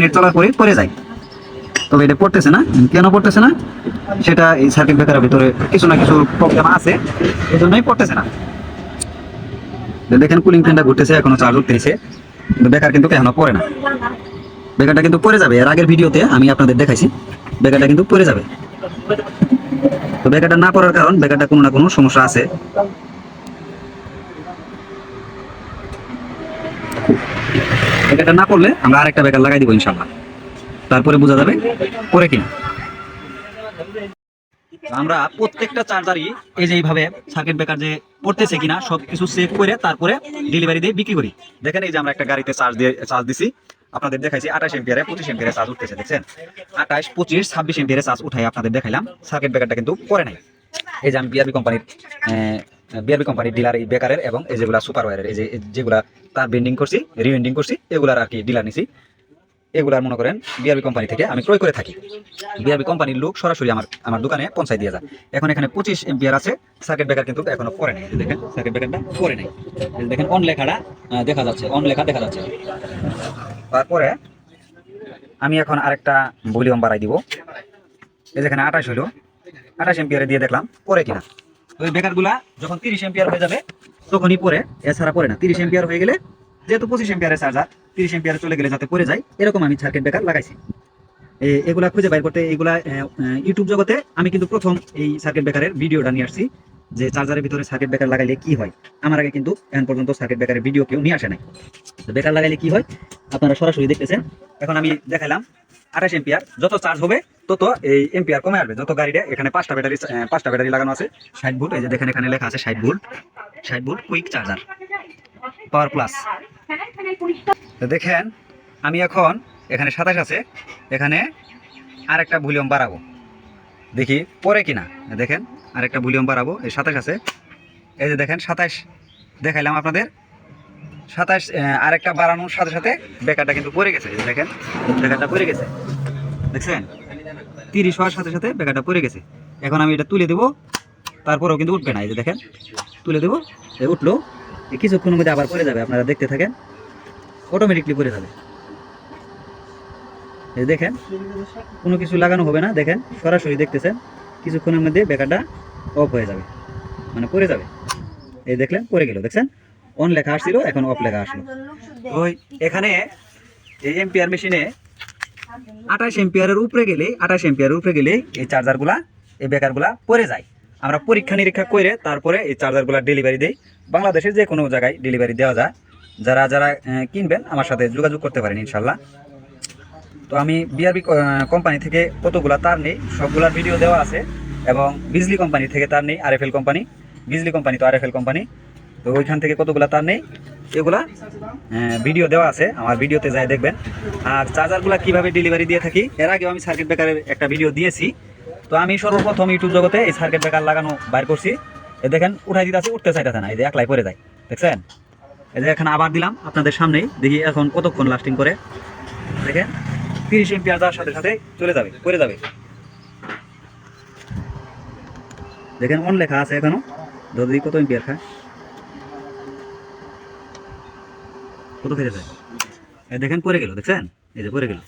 Net চলার পরে পড়ে যায়। তবে এটা পড়তেছে না। কেন পড়তেছে না? সেটা এই সার্কিট ব্রেকারের ভিতরে কিছু না কিছু প্রবলেম আছে। এই জন্যই পড়তেছে না। দেখেন কুলিং ফ্যানটা ঘুরতেছে, এখনও চার্জ উঠতেছে। কিন্তু বেকার কিন্তু এখনও পড়ে না। বেকারটা কিন্তু পড়ে যাবে। এর আগের ভিডিওতে আমি আপনাদের দেখাইছি। বেকারটা কিন্তু পড়ে যাবে। তো বেকারটা না পড়ার কারণ বেকারটা কোনো না কোনো সমস্যা আছে। বেকারটা না পড়লে আমরা আরেকটা বেকার লাগাই দিব ইনশাল্লাহ তারপরে বোঝা যাবে পরে কিনা। আমরা প্রত্যেকটা চার্জারই এই যে এইভাবে সার্কিট ব্রেকার যে পড়তেছে কিনা সব কিছু চেক করে তারপরে ডেলিভারি দিয়ে বিক্রি করি। দেখেন এই যে আমরা একটা গাড়িতে চার্জ দিয়ে চার্জ দিছি। আপনাদের দেখাইছি আঠাশ এম্পিয়ারে পঁচিশ এম্পিয়ারে চার্জ উঠতেছে, দেখছেন? আঠাশ, পঁচিশ, ছাব্বিশ এম্পিয়ারে চার্জ উঠাই আপনাদের দেখাইলাম। সার্কিট ব্রেকারটা কিন্তু পরে নাই। এই যে আমি বিআরবি কোম্পানির বিআরবি কোম্পানির ডিলার এই বেকারের এবং এই যেগুলা সুপার ওয়ারের এই যে যেগুলা তার বেন্ডিং করছি রিওয়েন্ডিং করছি, এগুলার আর কি ডিলার নিছি। এগুলার মনে করেন বিআরবি কোম্পানি থেকে আমি ক্রয় করে থাকি। বিআরবি কোম্পানির লোক সরাসরি আমার আমার দোকানে পৌঁছাই দিয়ে যায়। এখন এখানে পঁচিশ এম্পিয়ার আছে সার্কিট ব্রেকার কিন্তু এখনও পরে নেই। দেখেন সার্কিট ব্রেকারটা পরে নেই। দেখেন অন লেখাটা দেখা যাচ্ছে অন লেখা দেখা যাচ্ছে। তারপরে আমি এখন আরেকটা ভলিউম বাড়াই দিব। এই যেখানে আঠাশ হলো আঠাশ এম্পিয়ারে দিয়ে দেখলাম পরে কিনা। ওই বেকারগুলা যখন তিরিশ এম্পিয়ার হয়ে যাবে, তখনই পরে, এছাড়া পরে না, তিরিশ এম্পিয়ার হয়ে গেলে যেহেতু পঁচিশ এম্পিয়ারের চার্জার তিরিশ এম্পিয়ারে চলে গেলে যাতে যায়, এরকম আমি ব্রেকার লাগাইছি। এগুলা খুঁজে বাইর করতে, এগুলা ইউটিউব জগতে আমি কিন্তু প্রথম এই সার্কিট ব্রেকারের ভিডিওটা নিয়ে আসছি, যে চার্জারের ভিতরে সার্কিট বেকার লাগাইলে কি হয়। আমার আগে কিন্তু এখন পর্যন্ত সার্কিট ব্রেকারের ভিডিও কেউ নিয়ে আসে নাই। বেকার লাগাইলে কি হয়? আপনারা সরাসরি দেখতেছেন। এখন আমি দেখালাম আঠাশ এম্পিয়ার যত চার্জ হবে তত এই এম্পিয়ার কমে আসবে। যত গাড়িটা এখানে পাঁচটা ব্যাটারি পাঁচটা ব্যাটারি লাগানো আছে। ষাট ভোল্ট, এই যে দেখেন এখানে লেখা আছে ষাট ভোল্ট। ষাট volt quick charger power plus দেখেন, আমি এখন এখানে সাতাশ আছে, এখানে আরেকটা ভলিউম বাড়াবো। দেখি পরে কিনা। দেখেন, আরেকটা ভলিউম বাড়াবো, এই সাতাশ আছে। এই যে দেখেন, সাতাশ দেখাইলাম আপনাদের। সাতাশ আরেকটা বাড়ানোর সাথে সাথে বেকারটা কিন্তু পড়ে গেছে। দেখেন, বেকারটা পড়ে গেছে। দেখছেন? তিরিশ হওয়ার সাথে সাথে বেকারটা পড়ে গেছে। এখন আমি এটা তুলে দেবো তারপরেও কিন্তু উঠবে না। এই যে দেখেন তুলে দেবো এই উঠল কিছুক্ষণের মধ্যে আবার পড়ে যাবে আপনারা দেখতে থাকেন অটোমেটিকলি পড়ে যাবে। এই দেখেন কোনো কিছু লাগানো হবে না দেখেন সরাসরি দেখতেছেন কিছুক্ষণের মধ্যে বেকারটা অফ হয়ে যাবে মানে পড়ে যাবে। এই দেখলেন পড়ে গেল দেখছেন? অন লেখা আসছিল এখন অফ লেখা আসলো। ওই এখানে এই এম্পিয়ার মেশিনে আঠাশ এম্পিয়ারের উপরে গেলে, আঠাশ এম্পিয়ারের উপরে গেলে এই চার্জারগুলা এই বেকারগুলা পড়ে যায়। আমরা পরীক্ষা নিরীক্ষা করে তারপরে এই চার্জারগুলা ডেলিভারি দেই। বাংলাদেশের যে কোনো জায়গায় ডেলিভারি দেওয়া যায়। যারা যারা কিনবেন, আমার সাথে যোগাযোগ করতে পারেন ইনশাল্লাহ তো আমি বিআরবি কোম্পানি থেকে কতগুলা তার নেই, সবগুলার ভিডিও দেওয়া আছে। এবং বিজলি কোম্পানি থেকে তার নেই আরএফএল কোম্পানি বিজলি কোম্পানি তো আরএফএল কোম্পানি তো ওইখান থেকে কতগুলা তার নেই? এগুলা? ভিডিও দেওয়া আছে, আমার ভিডিওতে যাই দেখবেন। আর চার্জারগুলা কীভাবে ডেলিভারি দিয়ে থাকি? এর আগেও আমি সার্কিট ব্রেকারের একটা ভিডিও দিয়েছি। তো আমি সর্বপ্রথম ইউটিউব জগতে এই সার্কিট ব্রেকার লাগানো বাইর করছি। এই দেখেন, উঠাই দিতে আছে উঠতে চাইতেছে না, এই যে একলাই পরে যায়। দেখছেন? এই যে এখানে আবার দিলাম আপনাদের সামনেই, দেখি এখন কতক্ষণ লাস্টিং করে। দেখেন, তিরিশ এম্পিয়ার যাওয়ার সাথে সাথে চলে যাবে পরে যাবে। দেখেন, অন লেখা আছে এখনও। যদি কত এম্পিয়ার খায়? কত খেতে যায়? দেখেন পরে গেল দেখছেন? এই যে পরে গেল।